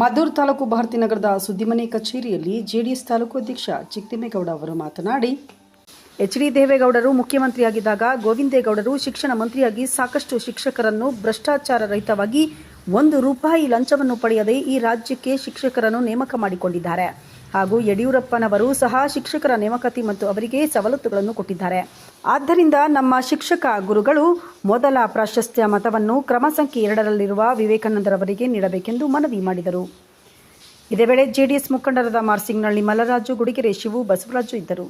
ಮದ್ದೂರು ತಾಲೂಕು ಭಾರತೀನಗರದ ಸುದ್ದಿಮನೆ ಕಚೇರಿಯಲ್ಲಿ ಜೆಡಿಎಸ್ ತಾಲೂಕು ಅಧ್ಯಕ್ಷ ಚಿಕ್ತಿಮೇಗೌಡ ಅವರು ಮಾತನಾಡಿ ಎಚ್ ಡಿ ದೇವೇಗೌಡರು ಮುಖ್ಯಮಂತ್ರಿಯಾಗಿದ್ದಾಗ ಗೋವಿಂದೇಗೌಡರು ಶಿಕ್ಷಣ ಮಂತ್ರಿಯಾಗಿ ಸಾಕಷ್ಟು ಶಿಕ್ಷಕರನ್ನು ಭ್ರಷ್ಟಾಚಾರ ರಹಿತವಾಗಿ ಒಂದು ರೂಪಾಯಿ ಲಂಚವನ್ನು ಪಡೆಯದೆ ಈ ರಾಜ್ಯಕ್ಕೆ ಶಿಕ್ಷಕರನ್ನು ನೇಮಕ ಮಾಡಿಕೊಂಡಿದ್ದಾರೆ. ಹಾಗೂ ಯಡಿಯೂರಪ್ಪನವರು ಸಹ ಶಿಕ್ಷಕರ ನೇಮಕಾತಿ ಮತ್ತು ಅವರಿಗೆ ಸವಲತ್ತುಗಳನ್ನು ಕೊಟ್ಟಿದ್ದಾರೆ. ಆದ್ದರಿಂದ ನಮ್ಮ ಶಿಕ್ಷಕ ಗುರುಗಳು ಮೊದಲ ಪ್ರಾಶಸ್ತ್ಯ ಮತವನ್ನು ಕ್ರಮ ಸಂಖ್ಯೆ ಎರಡರಲ್ಲಿರುವ ವಿವೇಕಾನಂದರವರಿಗೆ ನೀಡಬೇಕೆಂದು ಮನವಿ ಮಾಡಿದರು. ಇದೇ ವೇಳೆ ಜೆಡಿಎಸ್ ಮುಖಂಡರಾದ ಮಾರ್ಸಿಂಗ್ನಳ್ಳಿ ಮಲ್ಲರಾಜು, ಗುಡಿಗೆರೆ ಶಿವು, ಬಸವರಾಜು ಇದ್ದರು.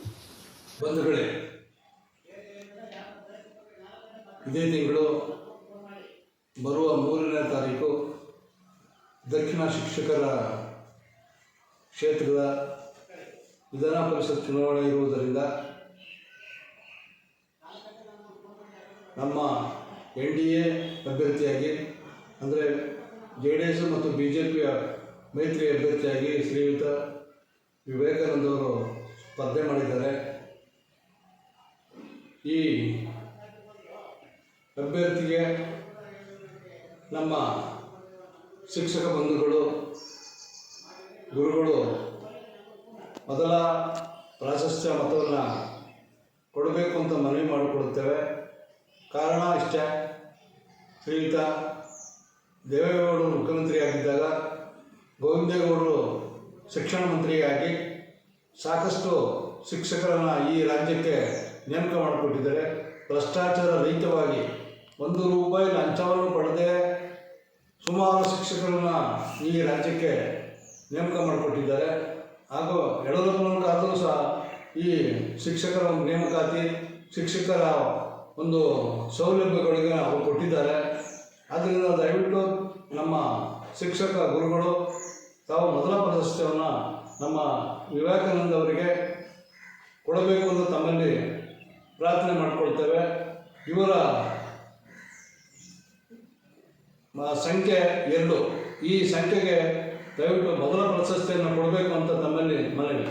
ಇದೇ ತಿಂಗಳು ಬರುವ ಮೂರನೇ ತಾರೀಕು ದಕ್ಷಿಣ ಶಿಕ್ಷಕರ ಕ್ಷೇತ್ರದ ವಿಧಾನ ಪರಿಷತ್ ಚುನಾವಣೆ ಇರುವುದರಿಂದ ನಮ್ಮ ಎನ್ ಡಿ ಎ ಅಭ್ಯರ್ಥಿಯಾಗಿ, ಅಂದರೆ ಜೆ ಡಿ ಎಸ್ ಮತ್ತು ಬಿ ಜೆ ಪಿಯ ಮೈತ್ರಿ ಅಭ್ಯರ್ಥಿಯಾಗಿ ಶ್ರೀಯುತ ವಿವೇಕಾನಂದವರು ಸ್ಪರ್ಧೆ ಮಾಡಿದ್ದಾರೆ. ಈ ಅಭ್ಯರ್ಥಿಗೆ ನಮ್ಮ ಶಿಕ್ಷಕ ಬಂಧುಗಳು ಮೊದಲ ಪ್ರಾಶಸ್ತ್ಯ ಮತವನ್ನು ಕೊಡಬೇಕು ಅಂತ ಮನವಿ ಮಾಡಿಕೊಡುತ್ತೇವೆ. ಕಾರಣ ಇಷ್ಟೇ. ಶ್ರೀಯುತ ದೇವೇಗೌಡರು ಮುಖ್ಯಮಂತ್ರಿಯಾಗಿದ್ದಾಗ ಗೋವಿಂದೇಗೌಡರು ಶಿಕ್ಷಣ ಮಂತ್ರಿಯಾಗಿ ಸಾಕಷ್ಟು ಶಿಕ್ಷಕರನ್ನು ಈ ರಾಜ್ಯಕ್ಕೆ ನೇಮಕ ಮಾಡಿಕೊಟ್ಟಿದ್ದಾರೆ. ಭ್ರಷ್ಟಾಚಾರ ರಹಿತವಾಗಿ ಒಂದು ರೂಪಾಯಿ ಲಂಚವನ್ನು ಪಡೆದೇ ಸುಮಾರು ಶಿಕ್ಷಕರನ್ನು ಈ ರಾಜ್ಯಕ್ಕೆ ನೇಮಕ ಮಾಡಿಕೊಟ್ಟಿದ್ದಾರೆ. ಹಾಗೂ ಯಡಿಯೂರಪ್ಪನವ್ರ ಸಹ ಈ ಶಿಕ್ಷಕರ ಒಂದು ನೇಮಕಾತಿ, ಶಿಕ್ಷಕರ ಒಂದು ಸೌಲಭ್ಯಗಳಿಗೆ ಅವರು ಕೊಟ್ಟಿದ್ದಾರೆ. ಆದ್ದರಿಂದ ದಯವಿಟ್ಟು ನಮ್ಮ ಶಿಕ್ಷಕ ಗುರುಗಳು ತಾವು ಮೊದಲ ಪ್ರಶಸ್ತಿಯನ್ನು ನಮ್ಮ ವಿವೇಕಾನಂದ ಅವರಿಗೆ ಕೊಡಬೇಕು ಅಂತ ತಮ್ಮಲ್ಲಿ ಪ್ರಾರ್ಥನೆ ಮಾಡಿಕೊಳ್ತೇವೆ. ಇವರ ಸಂಖ್ಯೆ ಎರಡು. ಈ ಸಂಖ್ಯೆಗೆ ದಯವಿಟ್ಟು ಮೊದಲ ಪ್ರಶಸ್ತಿಯನ್ನು ಕೊಡಬೇಕು ಅಂತ ತಮ್ಮಲ್ಲಿ ಮನವಿ.